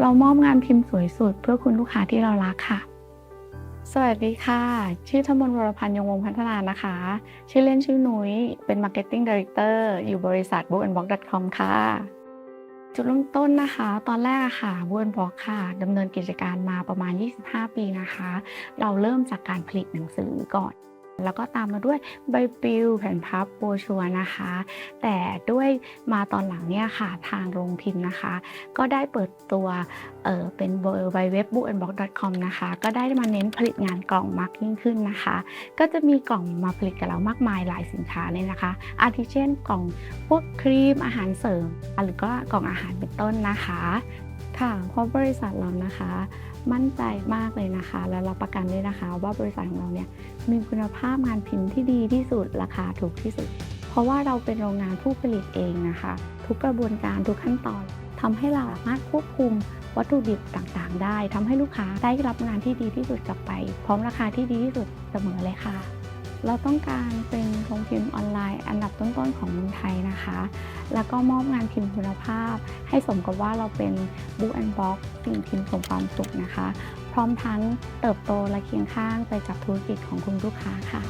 เรามอบงานพิมพ์สวยสุด เพื่อคุณลูกค้าที่เรารักค่ะ สวัสดีค่ะ ชื่อธมนวรพันธ์ยงวงศ์พัฒนานะคะ ชื่อเล่นชื่อนุ้ย เป็น Marketing Director อยู่บริษัท bookandbox.com ค่ะ จุดเริ่มต้นนะคะ ตอนแรกค่ะ bookandbox ค่ะดำเนินกิจการมาประมาณ 25 ปีนะคะ เราเริ่มจากการผลิตหนังสือก่อน แล้วก็ตามมาด้วยใบปลิวแผ่นพับโบรชัวนะคะ แต่ด้วยมาตอนหลังเนี่ยค่ะทางโรงพิมพ์นะคะ ก็ได้เปิดตัวเออเป็นเว็บ bookandbox.com นะคะ ก็ได้มาเน้นผลิตงานกล่องมากยิ่งขึ้นนะคะ ก็จะมีกล่องมาผลิตกับเรามากมายหลายสินค้าเลยนะคะ อาทิเช่นกล่องพวกครีมอาหารเสริม หรือก็กล่องอาหารเป็นต้นนะคะ ค่ะเพราะบริษัทเรานะคะ มั่นใจมากเลยนะคะ และรับประกันด้วยนะคะ ว่าบริษัทของเราเนี่ยมีคุณภาพงานพิมพ์ที่ดีที่สุดราคาถูกที่สุด เพราะว่าเราเป็นโรงงานผู้ผลิตเองนะคะ ทุกกระบวนการทุกขั้นตอนทำให้เราสามารถควบคุมวัตถุดิบต่างๆ ได้ทำให้ลูกค้าได้รับงานที่ดีที่สุดกลับไป พร้อมราคาที่ดีที่สุดเสมอเลยค่ะ เราต้องการเป็นโร พิมพ์ออนไลน์ อันดับต้นๆของเมืองไทยนะคะ แล้วก็มอบงานพิมพ์คุณภาพ ให้สมกับว่าเราเป็น Book and Box สิ่งพิมพ์ส่งความสุขนะคะ พร้อมทั้งเติบโตและเคียงข้างไปกับธุรกิจของคุณลูกค้าค่ะ